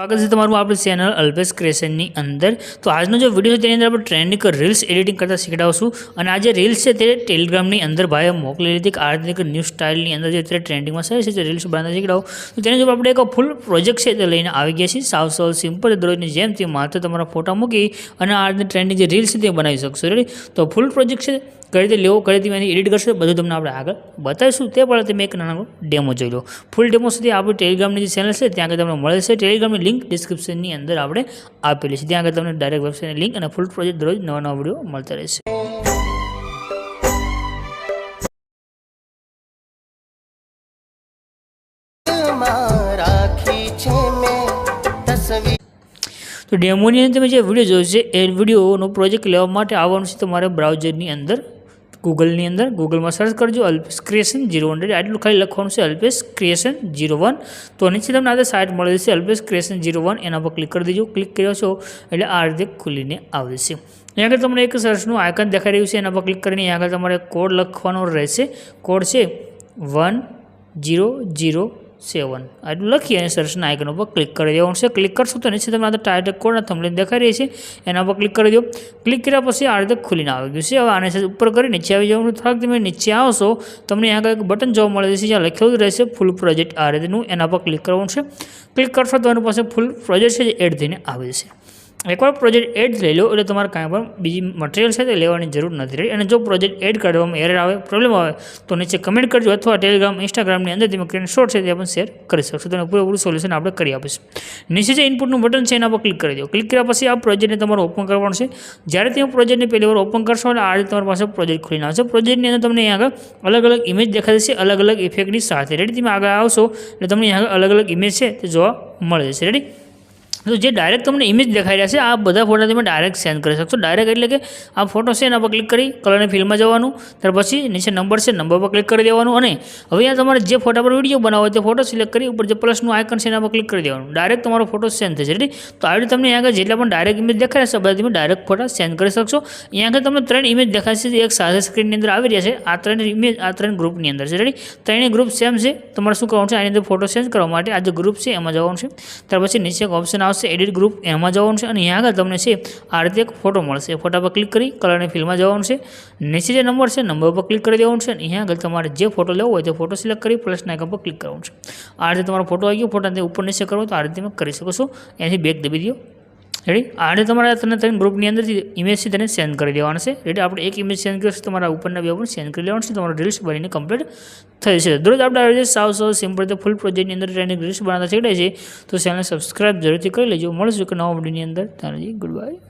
સ્વાગત છે તમારું આપણી ચેનલ અલ્પેશ ક્રેશનની અંદર. તો આજનો જે વીડિયો છે તેની અંદર આપણે ટ્રેન્ડિંગ રીલ્સ એડિટિંગ કરતા શીખડાવશું. અને આ જે રીલ્સ છે તે ટેલિગ્રામની અંદર ભાઈએ મોકલી લીધી કે આ રીતે ન્યૂ સ્ટાઇલની અંદર જે અત્યારે ટ્રેન્ડિંગમાં છે તે રીલ્સ બનાવતા શીખડાવો. તો તેની જો આપણે એક ફૂલ પ્રોજેક્ટ છે તે લઈને આવી ગયા છીએ. સાવ સાવ સિમ્પલ દરરોજની જેમ તે માત્ર તમારા ફોટા મૂકી અને આ રીતે ટ્રેન્ડિંગ જે રીલ્સ છે તે બનાવી શકશો. રેડી તો ફૂલ પ્રોજેક્ટ છે કઈ રીતે લેવો કઈ રીતે એની એડિટ કરશો બધું તમને આપણે આગળ બતાવીશું. તે પણ તમે એક નાનો ડેમો જોઈ લો. ફૂલ ડેમો સુધી આપણી ટેલિગ્રામની જે ચેનલ છે, ત્યાં આગળ તમને મળે છે. ટેલિગ્રામની લિંક ડિસ્ક્રિપ્શનની અંદર આપણે આપેલી છે. ત્યાં આગળ તમને ડાયરેક્ટ વેબસાઇટની લિંક અને ફૂલ પ્રોજેક્ટ દરરોજ નવા નવા વીડિયો મળતા રહેશે તો ડેમોની અંદર તમે જે વીડિયો જોયો છે, એ વિડીયોનો પ્રોજેક્ટ લેવા માટે આવવાનું છે તમારે બ્રાઉઝરની અંદર. ગૂગલની અંદર, ગૂગલમાં સર્ચ કરજો, અલ્પેશ ક્રિએશન જીરો હંડ્રેડ આટલું ખાલી લખવાનું છે, અલ્પેશ ક્રિએશન જીરો વન તો નીચે તમને આજે સાઇટ મળે છે, અલ્પેશ ક્રિએશન જીરો વન એના પર ક્લિક કરી દેજો ક્લિક કર્યો છો, એટલે આ રીતે ખુલીને આવે છે. અહીંયા આગળ તમને એક સર્ચનું આઇકન દેખાઈ રહ્યું છે, એના પર ક્લિક કરીને આગળ તમારે કોડ લખવાનો રહેશે. કોડ છે વન જીરો જીરો સેવન. આટલું લખી અને સર્ચના આઇકન ઉપર ક્લિક કરી દેવાનું છે. ક્લિક કરશો તો નીચે તમને આ ટાઇટલ કોડના થંબલેન દેખાઈ રહી છે. એના પર ક્લિક કરી દો. ક્લિક કર્યા પછી આ રીતે ખુલીને આવી ગયું છે. હવે આને ઉપર કરી નીચે આવી જવાનું. થોડાક તમે નીચે આવશો, તમને આગળ એક બટન જોવા મળે છે, જ્યાં લખેલું રહેશે ફૂલ પ્રોજેક્ટ આ રીતનું. એના પર ક્લિક કરવાનું છે. ક્લિક કરશો તો એની પાસે ફૂલ પ્રોજેક્ટ છે, જે એડ થઈને આવે છે એકવાર પ્રોજેક્ટ એડ લઈ લો, એટલે તમારે કાંઈ પણ બીજી મટીરિયલ છે તે લેવાની જરૂર નથી રહી. અને જો પ્રોજેક્ટ એડ કરવામાં એરર આવે પ્રોબ્લેમ આવે, તો નીચે કમેન્ટ કરજો અથવા ટેલિગ્રામ ઇન્સ્ટાગ્રામની અંદર તમે સ્ક્રીન શોટ છે તે પણ શેર કરી શકશો. તેનું પૂરેપૂરું સોલ્યુશન આપણે કરી આપીશું. નીચે જે ઇનપુટનું બટન છે એના પર ક્લિક કરી દો. ક્લિક કર્યા પછી આ પ્રોજેક્ટને તમારે ઓપન કરવાનું છે. જ્યારે તમે પ્રોજેક્ટને પહેલી વાર ઓપન કરશો, એટલે આ રીતે તમારી પાસે પ્રોજેક્ટ ખુલીને આવશે પ્રોજેક્ટની અંદર તમને અહીંયા આગળ અલગ અલગ ઇમેજ દેખાય છે, અલગ અલગ ઇફેક્ટની સાથે. રેડી તમે આગળ આવશો, એટલે તમને અહીંયા આગળ અલગ અલગ ઇમેજ છે તે જોવા મળે છે રેડી તો જે ડાયરેક્ટ તમને ઇમેજ દેખાઈ રહ્યા છે, આ બધા ફોટા તમે ડાયરેક્ટ સેન્ડ કરી શકશો. ડાયરેક્ટ એટલે કે આ ફોટો છે એના પર ક્લિક કરી કલરની ફિલ્મમાં જવાનું, ત્યાર પછી નીચે નંબર છે નંબર પર ક્લિક કરી દેવાનું અને હવે આ તમારે જે ફોટા પર વીડિયો બનાવો હોય તે ફોટો સિલેક્ટ કરી ઉપર જે પ્લસનું આઇકન છે એના પર ક્લિક કરી દેવાનું. ડાયરેક્ટ તમારો ફોટો સેન્ડ થશે. રેડી તો આવી રીતે તમને અહીંયા જેટલા પણ ડાયરેક્ટ ઇમેજ દેખાય છે બધા તમે ડાયરેક્ટ ફોટા સેન્ડ કરી શકશો. અહીંયા તમને ત્રણ ઇમેજ દેખાય છે એક સાથે સ્ક્રીનની અંદર આવી રહ્યા છે. આ ત્રણ ઇમેજ આ ત્રણ ગ્રુપની અંદર છે. રેડી ત્રણેય ગ્રુપ સેમ છે. તમારે શું કરવાનું છે? આની અંદર ફોટો સેન્ડ કરવા માટે આ જે ગ્રુપ છે, એમાં જવાનું છે. ત્યાર પછી નીચે એક ઓપ્શન આવશે એડિટ ગ્રુપ, એમાં જવાનું છે અને અહીંયા આગળ તમને છે, આ રીતે એક ફોટો મળશે. ફોટા પર ક્લિક કરી કલરની ફિલ્મમાં જવાનું છે. નીચે જે નંબર છે નંબર પર ક્લિક કરી દેવાનું છે અને અહીંયા આગળ તમારે જે ફોટો લેવો હોય તે ફોટો સિલેક્ટ કરી પ્લસના આઇકન પર ક્લિક કરવાનું છે. આ રીતે તમારો ફોટો આવી ગયો ફોટાને ઉપર નીચે કરો તો આ રીતે તમે કરી શકો છો. એનાથી બેક દબી દો. રેડી આને તમારા તને ત્રણ ગ્રુપની અંદરથી ઇમેજથી તેને સેન્ડ કરી દેવાનું છે. રેડી આપણે એક ઇમેજ સેન્ડ કરીશું, તમારા ઉપરના વ્યૂ પણ સેન્ડ કરી લેવાનું છે. તમારો રીલ્સ બનીને કમ્પ્લીટ થઈ છે દરરોજ આપણે આવી રીતે સાવ સાવ સિમ્પલ રીતે ફૂલ પ્રોજેક્ટની અંદર ટ્રેનિંગ રીલ્સ બનાવતા શીખડાય છે. તો ચેનલ સબસ્ક્રાઇબ જરૂરથી કરી લેજો. મળશું કે નવા વિડીયોની અંદર. તારાજી ગુડ બાય